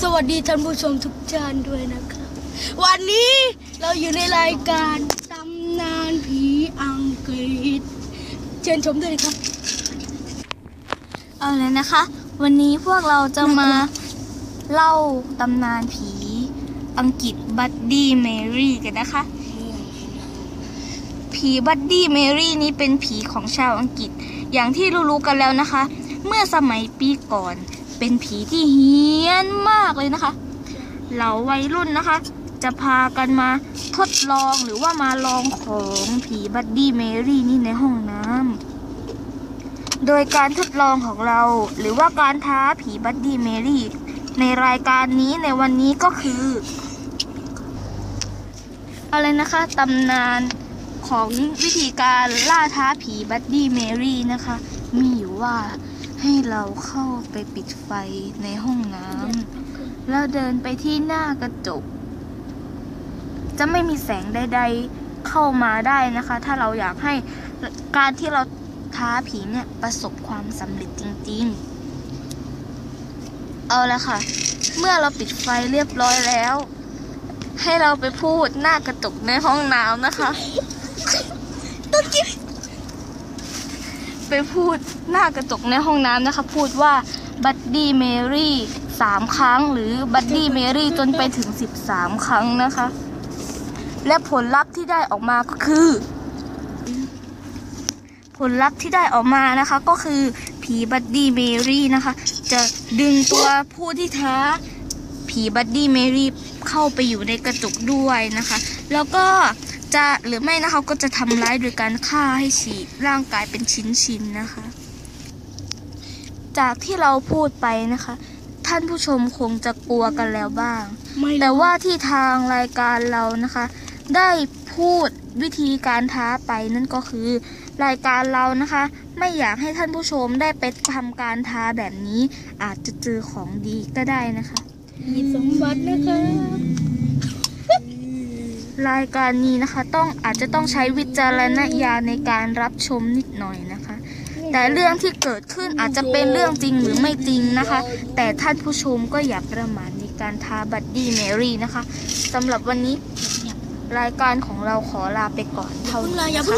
สวัสดีท่านผู้ชมทุกท่านด้วยนะครับ วันนี้เราอยู่ในรายการตำนานผีอังกฤษ เชิญชมด้วยนะครับ เอาเลยนะคะ วันนี้พวกเราจะมาเล่าตำนานผีอังกฤษบัดดี้เมรี่กันนะคะ ผีบัดดี้เมรี่นี้เป็นผีของชาวอังกฤษ อย่างที่รู้ๆกันแล้วนะคะ เมื่อสมัยปีก่อน เป็นผีที่เฮี้ยนมากเลยนะคะ เหล่าวัยรุ่นนะคะ จะพากันมาทดลองหรือว่ามาลองของผีบัดดี้เมรี่นี่ในห้องน้ำโดยการทดลองของเรา หรือว่าการท้าผีบัดดี้เมรี่ ในรายการนี้ในวันนี้ก็คือ อะไรนะคะตำนานของวิธีการล่าท้าผีบัดดี้เมรี่นะคะ มีอยู่ว่า ให้เราเข้าไปปิดไฟในห้องน้ำแล้วเดินไปที่หน้ากระจก จะไม่มีแสงใด ๆเข้ามาได้นะคะ ถ้าเราอยากให้การที่เราท้าผีเนี่ยประสบความสำเร็จจริง ๆ เอาละค่ะ เมื่อเราปิดไฟเรียบร้อยแล้ว ให้เราไปพูดหน้ากระจกในห้องน้ำนะคะต้นกิ๊บ ไปพูดหน้ากระจกในห้องน้ำนะคะ พูดว่าบัดดี้เมรี่สามครั้ง หรือบัดดี้เมรี่จนไปถึงสิบสามครั้งนะคะ และผลลัพธ์ที่ได้ออกมาก็คือ ผลลัพธ์ที่ได้ออกมานะคะก็คือผีบัดดี้เมรี่นะคะ จะดึงตัวผู้ที่ท้าผีบัดดี้เมรี่เข้าไปอยู่ในกระจกด้วยนะคะ แล้วก็ จะหรือไม่นะคะก็จะทำร้ายโดยการฆ่าให้ฉีกร่างกายเป็นชิ้นๆนะคะ จากที่เราพูดไปนะคะ ท่านผู้ชมคงจะกลัวกันแล้วบ้างไม่แต่ว่าที่ทางรายการเรานะคะ ได้พูดวิธีการท้าไปนั่นก็คือ รายการเรานะคะ ไม่อยากให้ท่านผู้ชมได้ไปทำการท้าแบบนี้ อาจจะเจอของดีก็ได้นะคะมีสมบัตินะครับ รายการนี้นะคะต้องอาจจะต้องใช้วิจารณญาณในการรับชมนิดหน่อยนะคะ แต่เรื่องที่เกิดขึ้นอาจจะเป็นเรื่องจริงหรือไม่จริงนะคะ แต่ท่านผู้ชมก็อย่าประมาทในการทาบัดดี้แมรี่นะคะสำหรับวันนี้รายการของเราขอลาไปก่อนเท่านี้นะคะ